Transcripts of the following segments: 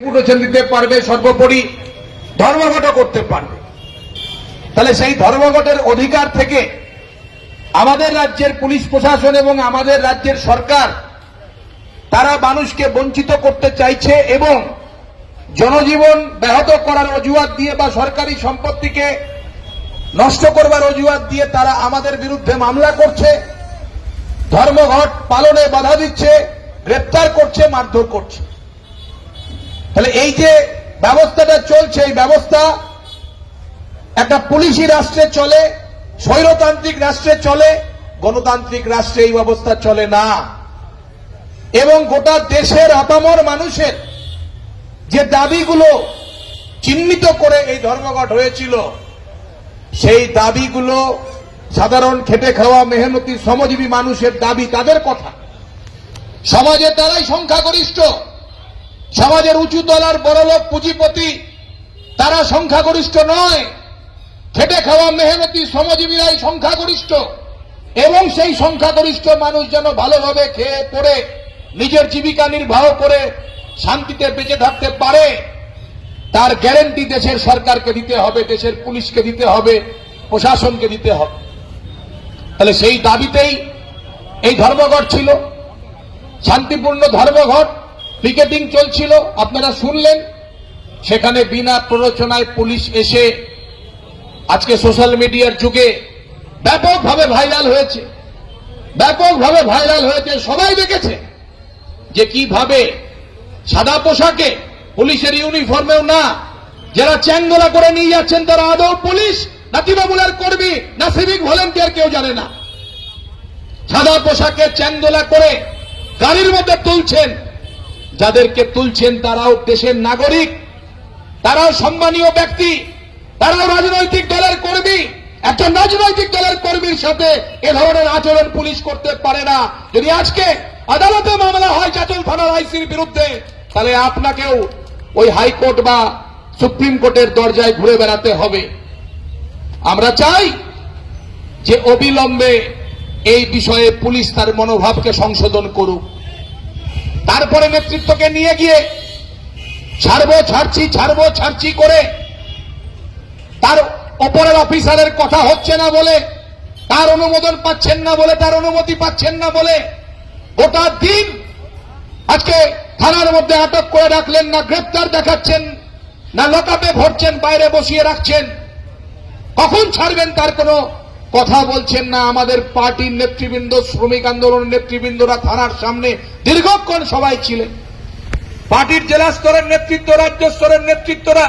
পুনর্চন দিতে পারবে, সর্বোপরি ধর্মঘট করতে পারবে। তাহলে সেই ধর্মঘটের অধিকার থেকে আমাদের রাজ্যের পুলিশ প্রশাসন এবং আমাদের রাজ্যের সরকার, তারা মানুষকে বঞ্চিত করতে চাইছে এবং জনজীবন ব্যাহত করার অজুহাত দিয়ে বা সরকারি সম্পত্তিকে নষ্ট করবার অজুহাত দিয়ে তারা আমাদের বিরুদ্ধে মামলা করছে, ধর্মঘট পালনে বাধা দিচ্ছে, গ্রেপ্তার করছে, মারধর করছে। তাহলে এই যে ব্যবস্থাটা চলছে, এই ব্যবস্থা একটা পুলিশি রাষ্ট্রে চলে, স্বৈরতান্ত্রিক রাষ্ট্রে চলে, গণতান্ত্রিক রাষ্ট্রে এই ব্যবস্থা চলে না। এবং গোটা দেশের আপামর মানুষের যে দাবিগুলো চিহ্নিত করে এই ধর্মঘট হয়েছিল, সেই দাবিগুলো সাধারণ খেটে খাওয়া মেহনতি শ্রমজীবী মানুষের দাবি তাদের কথা। সমাজে তারাই সংখ্যাগরিষ্ঠ। সমাজের উঁচু তলার বড়লোক পুঁজিপতি, তারা সংখ্যাগরিষ্ঠ নয়। খেটে খাওয়া মেহনতি শ্রমজীবীরাই সংখ্যাগরিষ্ঠ। এবং সেই সংখ্যাগরিষ্ঠ মানুষ যেন ভালোভাবে খেয়ে পড়ে, নিজের জীবিকা নির্বাহ করে, শান্তিতে বেঁচে থাকতে পারে, তার গ্যারেন্টি দেশের সরকারকে দিতে হবে, দেশের পুলিশকে দিতে হবে, প্রশাসনকে দিতে হবে। তাহলে সেই দাবিতেই এই ধর্মঘট ছিল। শান্তিপূর্ণ ধর্মঘট পিকেটিং চলছিল, আপনারা শুনলেন। সেখানে বিনা প্ররোচনায় পুলিশ এসে আজকে সোশ্যাল মিডিয়ার যুগে ব্যাপকভাবে ভাইরাল হয়েছে। ব্যাপকভাবে ভাইরাল হয়েছে, সবাই দেখেছে যে কীভাবে সাদা পোশাকে পুলিশের ইউনিফর্মেও না, যারা চ্যাংদোলা করে নিয়ে যাচ্ছেন তারা আদৌ পুলিশ না তৃণমূলের কর্মী না সিভিক ভলেন্টিয়ার কেউ জানে না। সাদা পোশাকে চ্যাংদোলা করে গাড়ির মধ্যে তুলছেন যাদেরকে তুলছেন তারাও দেশের নাগরিক, তারাও সম্মানীয় ব্যক্তি, তারাও রাজনৈতিক দলের কর্মী। একজন রাজনৈতিক দলের কর্মীর সাথে এ ধরনের আচরণ পুলিশ করতে পারে না। যদি আজকে আদালতে মামলা হয় চাচল থানার আইসির বিরুদ্ধে, তাহলে আপনাকেও ওই হাইকোর্ট বা সুপ্রিম কোর্টের দরজায় ঘুরে বেড়াতে হবে। আমরা চাই যে অবিলম্বে এই বিষয়ে পুলিশ তার মনোভাবকে সংশোধন করুক। তারপরে নেতৃত্বকে নিয়ে গিয়ে ছাড়বো, ছাড়ছি ছাড়বো, ছাড়ছি করে তার অপরের অফিসারের কথা হচ্ছে না বলে, তার অনুমোদন পাচ্ছেন না বলে, তার অনুমতি পাচ্ছেন না বলে গোটা দিন আজকে থানার মধ্যে আটক করে রাখলেন, না গ্রেপ্তার দেখাচ্ছেন, না লকাপে ভরছেন, বাইরে বসিয়ে রাখছেন। কখন ছাড়বেন তার কোনো কথা বলছেন না আমাদের পার্টির নেতৃবৃন্দ, শ্রমিক আন্দোলনের নেতৃবৃন্দরা, থানার সামনে দীর্ঘক্ষণ সবাই ছিলেন। পার্টির জেলা স্তরের নেতৃত্ব, রাজ্য স্তরের নেতৃত্বরা,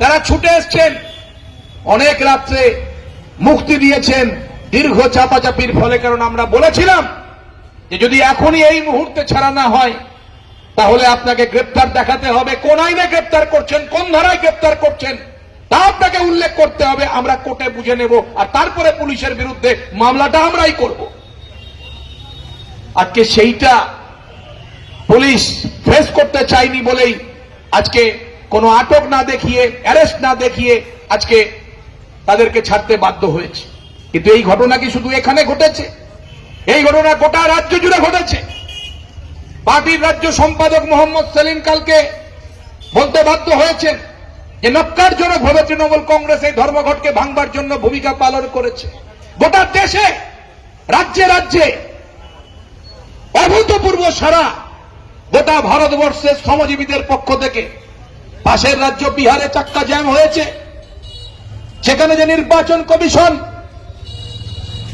তারা ছুটে এসছেন। অনেক রাত্রে মুক্তি দিয়েছেন দীর্ঘ চাপাচাপির ফলে, কারণ আমরা বলেছিলাম যে যদি এখনই এই মুহূর্তে ছাড়া না হয়, তাহলে আপনাকে গ্রেপ্তার দেখাতে হবে। কোন আইনে গ্রেপ্তার করছেন, কোন ধারায় গ্রেপ্তার করছেন? তা আপনাকে উল্লেখ করতে হবে, আমরা কোর্টে বুঝে নেব, আর তারপরে পুলিশের বিরুদ্ধে মামলাটা আমরাই করব। আজকে সেইটা পুলিশ ফেস করতে চায়নি বলেই আজকে কোনো আটক না দেখিয়ে, অ্যারেস্ট না দেখিয়ে আজকে তাদেরকে ছাড়তে বাধ্য হয়েছে। কিন্তু এই ঘটনা কি শুধু এখানে ঘটেছে? এই ঘটনা গোটা রাজ্য জুড়ে ঘটেছে। পার্টির রাজ্য সম্পাদক মোহাম্মদ সেলিম কালকে বলতে বাধ্য হয়েছেন যে নক্কারজনক ভাবে তৃণমূল কংগ্রেস এই ধর্মঘটকে ভাঙবার জন্য ভূমিকা পালন করেছে। গোটা দেশে, রাজ্যে রাজ্যে অভূতপূর্ব সারা গোটা ভারতবর্ষের শ্রমজীবীদের পক্ষ থেকে। পাশের রাজ্য বিহারে চাক্কা জ্যাম হয়েছে। সেখানে যে নির্বাচন কমিশন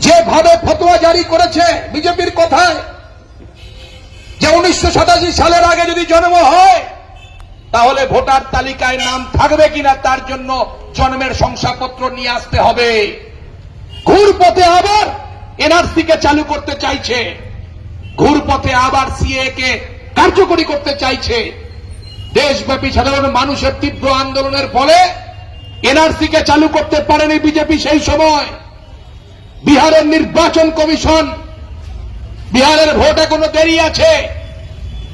যেভাবে ফতোয়া জারি করেছে বিজেপির কথায়, যে উনিশশো সাতাশি সালের আগে যদি জন্ম হয় তাহলে ভোটার তালিকায় নাম থাকবে কিনা তার জন্য জন্মের শংসাপত্র নিয়ে আসতে হবে। ঘুর পথে আবার এনআরসি কে চালু করতে চাইছে। ঘুর পথে আবার সিএ কে কার্যকরী করতে চাইছে। দেশব্যাপী সাধারণ মানুষের তীব্র আন্দোলনের ফলে এনআরসি কে চালু করতে পারেনি বিজেপি সেই সময়। বিহারের নির্বাচন কমিশন, বিহারের ভোট এখনও দেরি আছে।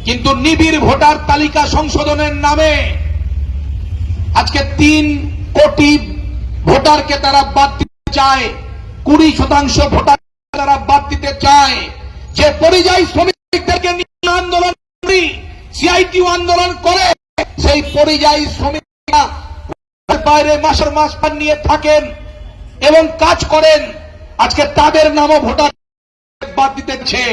কিন্তু নিবিড় ভোটার তালিকা সংশোধনের নামে আজকে তিন কোটি ভোটারকে তারা বাদ দিতে চায়, কুড়ি শতাংশ ভোটার তারা বাদ দিতে চায়। যে পরিযায়ী শ্রমিকদেরকে নিয়ে আন্দোলন করি সিআইটিউ আন্দোলন করে, সেই পরিযায়ী শ্রমিকরা বাইরে মাসের মাস পান নিয়ে থাকেন এবং কাজ করেন। আজকে তাদের নামও ভোটার বাদ দিতেছে